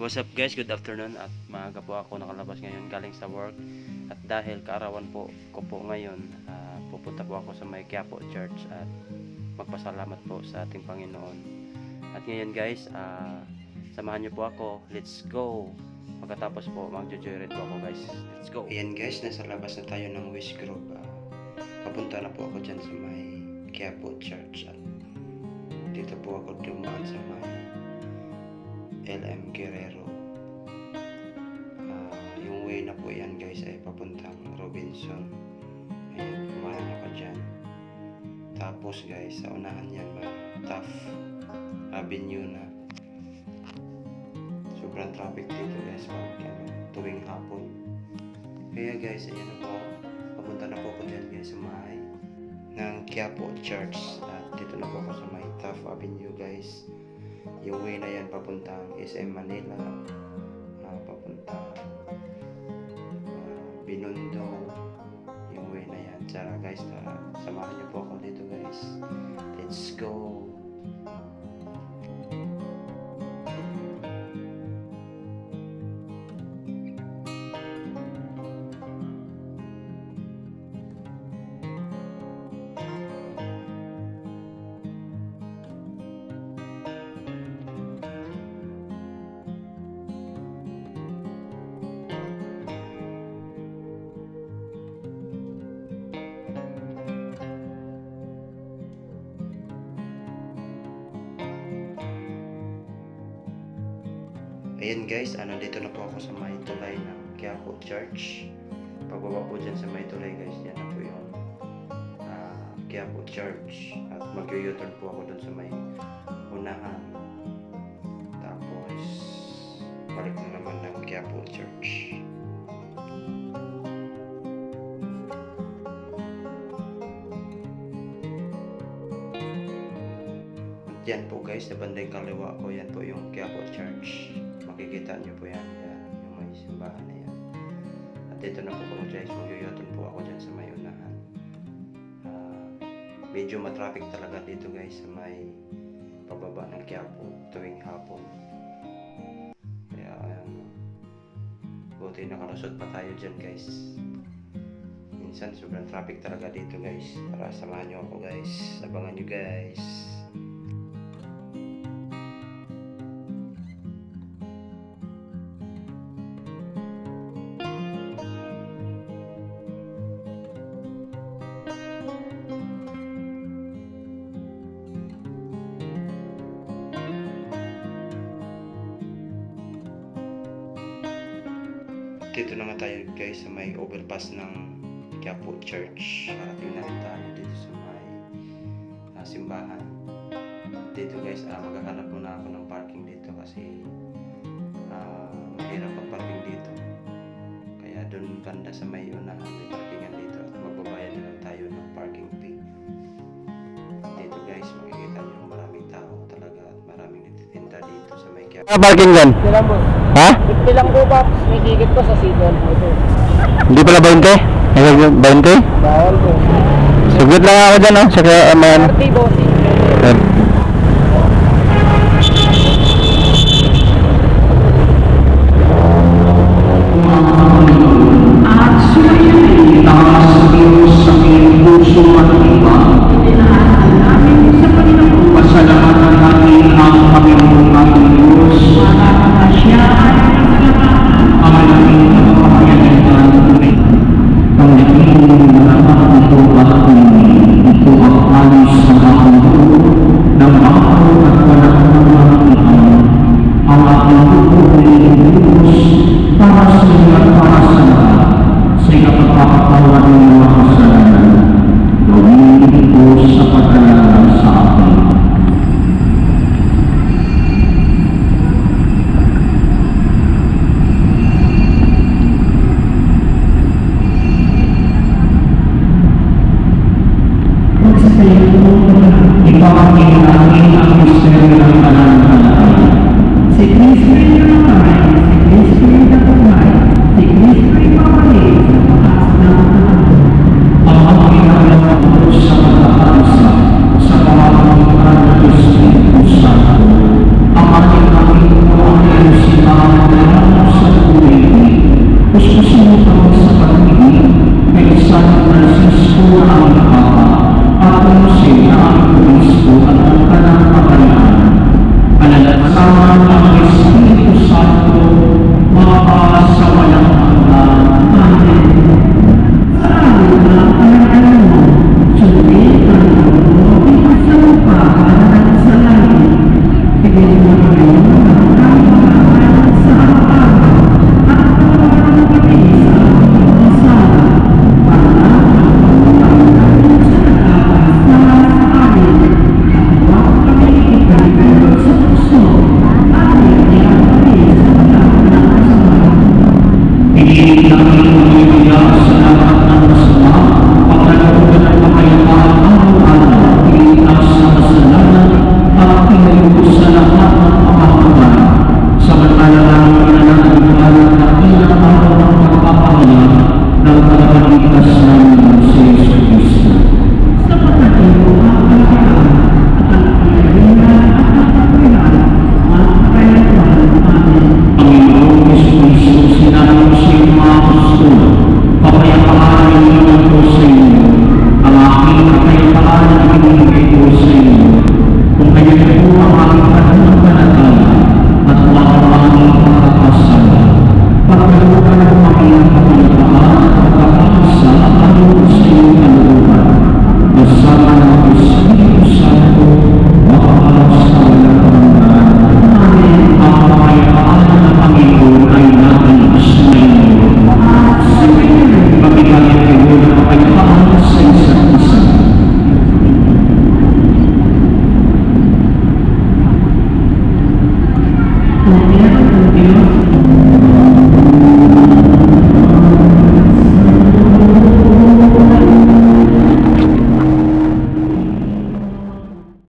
What's up guys? Good afternoon at maaga po ako nakalabas ngayon galing sa work. At dahil kaarawan po ko po ngayon ah, pupunta po ako sa may Quiapo Church at magpasalamat po sa ating Panginoon. At ngayon guys ah, samahan niyo po ako. Let's go! Pagkatapos po magjo-joyride po ako guys. Let's go! Ayan guys nasa labas na tayo ng Wish Group. Ah, papunta na po ako dyan sa may Quiapo Church at dito po ako dumaan sa may LM Guerrero. Ah, yung way na po yan guys ay papuntang Robinson. Ayan, kumain ako dyan. Tapos guys, sa unahan yan Taft Avenue na. Sobrang traffic dito guys pag ano, tuwing hapon. Kaya guys, ayan na po. Papunta na po ako dyan guys sa may ng Quiapo Church. At dito na po ako sa may Taft Avenue guys yung way na yan papuntang SM Manila ah, papuntang ah, Binondo. Yung way na yan. Tara guys tara samahan niyo po ako dito guys. Let's go Ayan guys, ano dito na po ako sa may tulay ng Quiapo Church. Pagbaba po dyan sa may tulay guys, yan na po yung ah, Quiapo Church. At mag-u-turn po ako dun sa may unahan. Tapos, balik na naman ng Quiapo Church. At yan po guys, sa bandang kaliwa ko, yan po yung Quiapo Church. Dito na po po guys, magyuyotun po ako dyan sa may unahan. Ah, medyo matraffic talaga dito guys sa may pababa ng Quiapo tuwing hapon. Kaya ayan, buti nakalusot pa tayo dyan guys. Minsan sobrang traffic talaga dito guys. Tara, samahan nyo ako guys. Abangan nyo guys. Dito na nga tayo guys sa may overpass ng Quiapo Church. Parating na rin tayo dito sa may ah, simbahan. Dito guys, ah, maghahanap muna ako ng parking dito kasi ah, mahirap ang parking dito. Kaya doon banda sa may unahan may parkingan dito. Ano parking dyan? Ito lang po. Ha? 50 lang po ba? May gigit ko sa season. Ito. Hindi pala 20? Ay, 20? Bawal po. Sugot lang ako dyan, oh. Sa kaya, man. Party どうも。